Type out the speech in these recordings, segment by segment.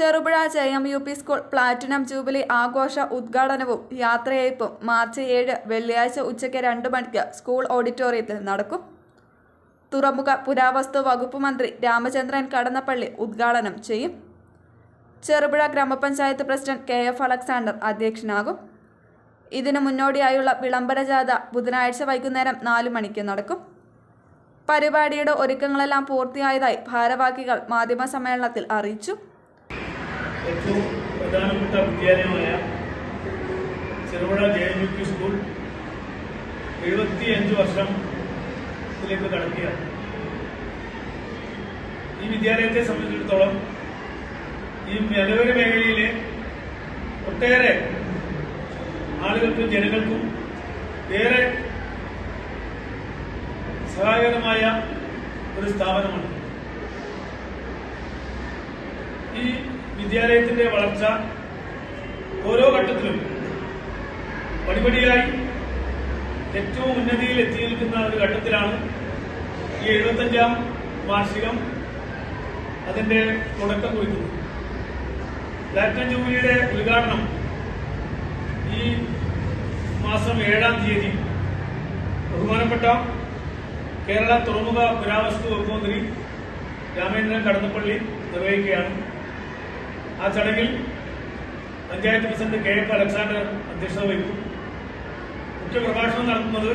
Cherupuzha J M U P school platinum jubilee ആഘോഷ ഉദ്ഘാടനവും യാത്രയയപ്പും. March ഏഴ് വെള്ളിയാഴ്ച ഉച്ചയ്ക്ക് രണ്ട് മണിക്ക് സ്കൂൾ ഓഡിറ്റോറിയത്തിൽ നടക്കും. തുറമുഖ പുരാവസ്തു വകുപ്പ് മന്ത്രി രാമചന്ദ്രൻ കടന്നപ്പള്ളി ഉദ്ഘാടനം ചെയ്യും. ചെറുപുഴ ഗ്രാമപഞ്ചായത്ത് പ്രസിഡന്റ് കെ എഫ് അലക്സാണ്ടർ അധ്യക്ഷനാകും. ഇതിനു മുന്നോടിയായുള്ള വിളംബര ജാഥ ബുധനാഴ്ച വൈകുന്നേരം നാല് മണിക്ക് നടക്കും. പരിപാടിയുടെ ഒരുക്കങ്ങളെല്ലാം പൂർത്തിയായതായി ഭാരവാഹികൾ മാധ്യമ സമ്മേളനത്തിൽ അറിയിച്ചു. ഏറ്റവും പ്രധാനപ്പെട്ട വിദ്യാലയമായ Cherupuzha J N U P school എഴുപത്തിയഞ്ച് വർഷത്തിലേക്ക് കടക്കുകയാണ്. ഈ വിദ്യാലയത്തെ സംബന്ധിച്ചിടത്തോളം ഈ മലയോര മേഖലയിലെ ഒട്ടേറെ ആളുകൾക്കും ജനങ്ങൾക്കും ഏറെ സഹായകരമായ ഒരു സ്ഥാപനമാണ്. ഈ വിദ്യാലയത്തിന്റെ വളർച്ച ഓരോ ഘട്ടത്തിലും പടിപടിയായി ഏറ്റവും ഉന്നതിയിൽ എത്തി നിൽക്കുന്ന ഒരു ഘട്ടത്തിലാണ് ഈ എഴുപത്തഞ്ചാം വാർഷികം അതിന്റെ തുടക്കം കുറിക്കുന്നത്. പ്ലാറ്റിനം ജൂബിലിയുടെ ഉദ്ഘാടനം ഈ മാസം ഏഴാം തീയതി ബഹുമാനപ്പെട്ട കേരള തുറമുഖ പുരാവസ്തു വകുപ്പ് മന്ത്രി രാമേന്ദ്രൻ കടന്നപ്പള്ളി നിർവഹിക്കുകയാണ്. ആ ചടങ്ങിൽ panchayat president K F Alexander അധ്യക്ഷത വഹിക്കും. മുഖ്യപ്രഭാഷണം നടത്തുന്നത്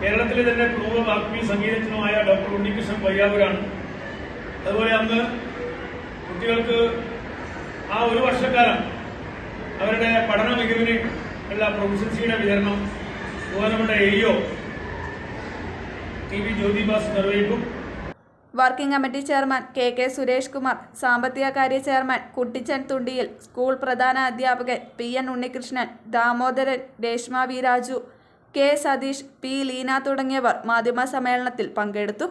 കേരളത്തിലെ തന്നെ പ്രമുഖ വാഗ്മി സംഗീതജ്ഞനുമായ ഡോക്ടർ ഉണ്ണികൃഷ്ണൻ പയ്യാവൂരാണ് അതുപോലെ അന്ന് കുട്ടികൾക്ക് ആ ഒരു വർഷക്കാലം അവരുടെ പഠന മികവിന് ഉള്ള പ്രൊഫഷൻസിയുടെ വിതരണം government A E O T V Jyothibas നിർവഹിക്കും. Working committee chairman K K Suresh Kumar സാമ്പത്തിക കാര്യ ചെയർമാൻ കുട്ടിച്ചൻ തുണ്ടിയിൽ സ്കൂൾ പ്രധാന അധ്യാപകൻ P N Unnikrishnan Damodaran Reshma V Raju K Satheesh P Leena തുടങ്ങിയവർ മാധ്യമ സമ്മേളനത്തിൽ പങ്കെടുത്തു.